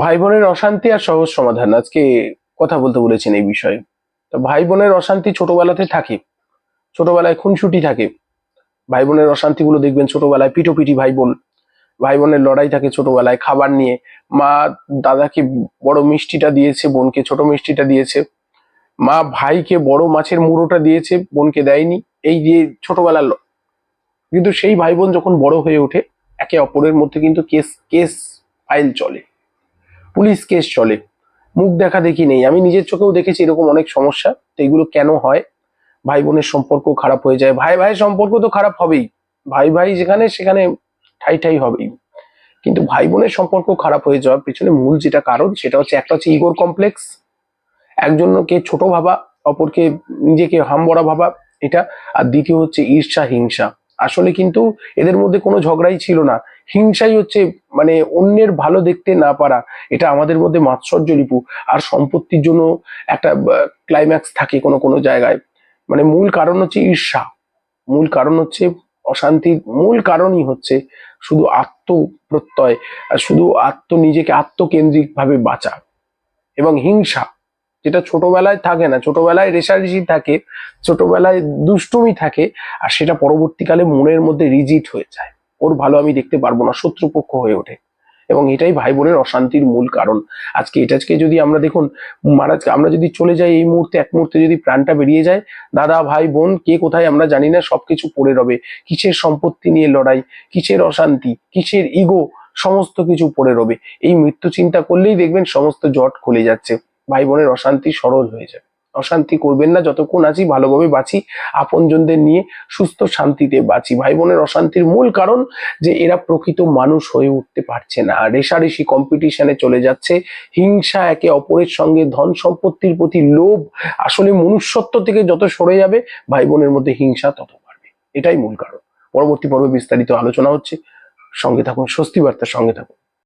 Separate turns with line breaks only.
ভাই বোনের অশান্তি আর সহজ সমাধান। আজকে কথা বলতে বলেছেন এই বিষয়ে। তো ভাই বোনের অশান্তি ছোটবেলাতে থাকে। ছোটবেলায় খুনসুটি থাকে। ভাই বোনের অশান্তিগুলো দেখবেন ছোটবেলায় পিটোপিটি ভাই বোন ভাই বোনের লড়াই থাকে ছোটবেলায় খাবার নিয়ে। মা দাদাকে বড় মিষ্টিটা দিয়েছে, বোনকে ছোট মিষ্টিটা দিয়েছে। মা ভাইকে বড় মাছের মুড়োটা দিয়েছে, বোনকে দেয়নি। এই যে ছোটবেলার কিন্তু সেই ভাই বোন যখন বড় হয়ে ওঠে, একে অপরের মধ্যে কিন্তু কেস কেস ফাইল চলে। পুলিশ কেস চলে। মুখ দেখা দেখি নেই। আমি নিজের চোখেও দেখেছি এরকম অনেক সমস্যা। তো এগুলো কেন হয়? ভাই বোনের সম্পর্ক খারাপ হয়ে যায়। ভাই ভাই সম্পর্ক তো খারাপ হবেই। ভাই ভাই যেখানে, সেখানে ঠাই ঠাই হবেই। কিন্তু ভাই বোনের সম্পর্ক খারাপ হয়ে যাওয়ার পিছনে মূল যেটা কারণ, সেটা হচ্ছে একটা হচ্ছে ইগোর কমপ্লেক্স। একজনকে ছোট ভাবা, অপরকে নিজেকে হাম হামবড়া ভাবা, এটা। আর দ্বিতীয় হচ্ছে ঈর্ষা হিংসা আসলে কিন্তু এদের মধ্যে কোনো ঝগড়াই ছিল না। হিংসাই হচ্ছে মানে অন্যের ভালো দেখতে না পারা। এটা আমাদের মধ্যে মাৎসর্য, রিপু। আর সম্পত্তির জন্য একটা ক্লাইম্যাক্স থাকে কোনো কোনো জায়গায়। মানে মূল কারণ হচ্ছে ঈর্ষা। মূল কারণ হচ্ছে অশান্তির মূল কারণই হচ্ছে শুধু আত্মপ্রত্যয়। আর শুধু আত্ম, নিজেকে আত্মকেন্দ্রিক ভাবে বাঁচা। এবং হিংসা। যেটা ছোটবেলায় থাকে না। ছোটবেলায় রেশারেশি থাকে, ছোটবেলায় দুষ্টুমি থাকে, আর সেটা পরবর্তীকালে মনের মধ্যে রিজিট হয়ে যায়। ওর ভালো আমি দেখতে পারব না, শত্রুপক্ষ হয়ে ওঠে। এবং এটাই ভাই বোনের অশান্তির মূল কারণ। আজকে এটাকে যদি আমরা দেখুন, মারা আমরা যদি চলে যাই এই মুহূর্তে, এক মুহূর্তে যদি প্রাণটা বেরিয়ে যায়, দাদা, ভাই, বোন, কে কোথায় আমরা জানি না, সবকিছু পড়ে রবে। কিসের সম্পত্তি নিয়ে লড়াই? কিসের অশান্তি? কিসের ইগো সমস্ত কিছু পড়ে রবে। এই মৃত্যু চিন্তা করলেই দেখবেন সমস্ত জট খুলে যাচ্ছে। ভাই বোনের অশান্তি সরল হয়ে যাবে। অশান্তি করবেন না, যতক্ষণ আছি ভালোভাবে বাঁচি, আপনজনদের নিয়ে সুস্থ শান্তিতে বাঁচি। ভাই বোনের অশান্তির মূল কারণ যে এরা প্রকৃত মানুষ হয়ে উঠতে পারছে না। রেশারেশি কম্পিটিশনে চলে যাচ্ছে। হিংসা একে অপরের সঙ্গে, ধন সম্পত্তির প্রতি লোভ, আসলে মনুষ্যত্ব থেকে যত সরে যাবে, ভাই বোনের মধ্যে হিংসা তত বাড়বে। এটাই মূল কারণ। পরবর্তী পর্বে বিস্তারিত আলোচনা হচ্ছে। সঙ্গে থাকুন, স্বস্তি বার্তার সঙ্গে থাকুন।